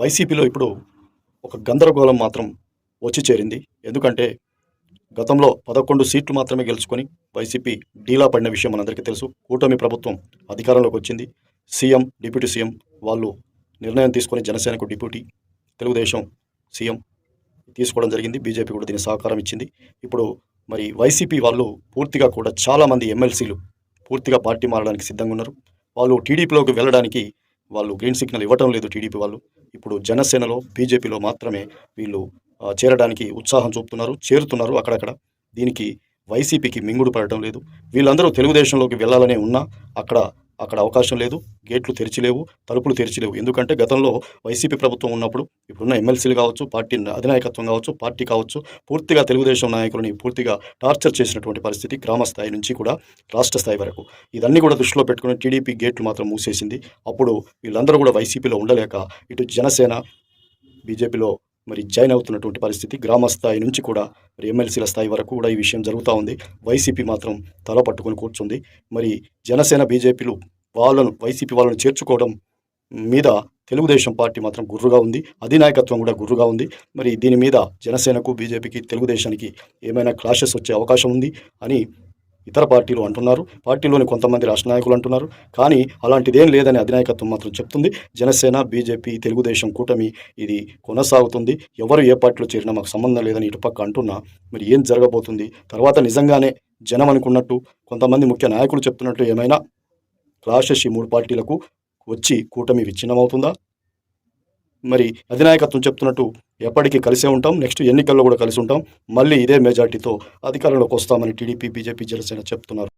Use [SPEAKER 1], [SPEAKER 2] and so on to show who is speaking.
[SPEAKER 1] వైసీపీలో ఇప్పుడు ఒక గందరగోళం మాత్రం వచ్చి చేరింది. ఎందుకంటే గతంలో పదకొండు సీట్లు మాత్రమే గెలుచుకొని వైసీపీ డీలా పడిన విషయం మనందరికీ తెలుసు. కూటమి ప్రభుత్వం అధికారంలోకి వచ్చింది. సీఎం డిప్యూటీ సీఎం వాళ్ళు నిర్ణయం తీసుకొని జనసేనకు డిప్యూటీ తెలుగుదేశం సీఎం తీసుకోవడం జరిగింది. బీజేపీ కూడా దీని సహకారం ఇచ్చింది. ఇప్పుడు మరి వైసీపీ వాళ్ళు పూర్తిగా కూడా చాలామంది ఎమ్మెల్సీలు పూర్తిగా పార్టీ మారడానికి సిద్ధంగా ఉన్నారు. వాళ్ళు టీడీపీలోకి వెళ్ళడానికి వాళ్ళు గ్రీన్ సిగ్నల్ ఇవ్వటం లేదు టీడీపీ వాళ్ళు. ఇప్పుడు జనసేనలో బీజేపీలో మాత్రమే వీళ్ళు చేరడానికి ఉత్సాహం చూపుతున్నారు చేరుతున్నారు అక్కడక్కడ. దీనికి వైసీపీకి మింగుడు పడటం లేదు. వీళ్ళందరూ తెలుగుదేశంలోకి వెళ్ళాలనే ఉన్నా అక్కడ అక్కడ అవకాశం లేదు గేట్లు తెరిచిలేవు తలుపులు తెరిచిలేవు. ఎందుకంటే గతంలో వైసీపీ ప్రభుత్వం ఉన్నప్పుడు ఇప్పుడున్న ఎమ్మెల్సీలు కావచ్చు పార్టీ అధినాయకత్వం కావచ్చు పార్టీ కావచ్చు పూర్తిగా తెలుగుదేశం నాయకులని పూర్తిగా టార్చర్ చేసినటువంటి పరిస్థితి గ్రామ స్థాయి నుంచి కూడా రాష్ట్ర స్థాయి వరకు. ఇదన్నీ కూడా దృష్టిలో పెట్టుకుని టీడీపీ గేట్లు మాత్రం మూసేసింది. అప్పుడు వీళ్ళందరూ కూడా వైసీపీలో ఉండలేక ఇటు జనసేన బీజేపీలో మరి జాయిన్ అవుతున్నటువంటి పరిస్థితి గ్రామ స్థాయి నుంచి కూడా మరి ఎమ్మెల్సీల స్థాయి వరకు కూడా ఈ విషయం జరుగుతూ ఉంది. వైసీపీ మాత్రం తల పట్టుకొని కూర్చుంది. మరి జనసేన బీజేపీలు వాళ్ళను వైసీపీ వాళ్ళను చేర్చుకోవడం మీద తెలుగుదేశం పార్టీ మాత్రం గుర్రుగా ఉంది. అధినాయకత్వం కూడా గుర్రుగా ఉంది. మరి దీని మీద జనసేనకు బీజేపీకి తెలుగుదేశానికి ఏమైనా క్లాషెస్ వచ్చే అవకాశం ఉంది అని ఇతర పార్టీలు అంటున్నారు. పార్టీలోని కొంతమంది రాష్ట్ర నాయకులు అంటున్నారు. కానీ అలాంటిదేం లేదని అధినాయకత్వం మాత్రం చెప్తుంది. జనసేన బీజేపీ తెలుగుదేశం కూటమి ఇది కొనసాగుతుంది. ఎవరు ఏ పార్టీలో చేరినా మాకు సంబంధం లేదని ఇటుపక్క అంటున్నా. మరి ఏం జరగబోతుంది? తర్వాత నిజంగానే జనం అనుకున్నట్టు కొంతమంది ముఖ్య నాయకులు చెప్తున్నట్టు ఏమైనా క్లాషెస్ ఈ మూడు పార్టీలకు వచ్చి కూటమి విచ్ఛిన్నమవుతుందా? మరి అధినాయకత్వం చెప్తున్నట్టు ఎప్పటికీ కలిసే ఉంటాం. నెక్స్ట్ ఎన్నికల్లో కూడా కలిసి ఉంటాం. మళ్ళీ ఇదే మెజార్టీతో అధికారంలోకి వస్తామని టీడీపీ బీజేపీ జనసేన చెప్తున్నారు.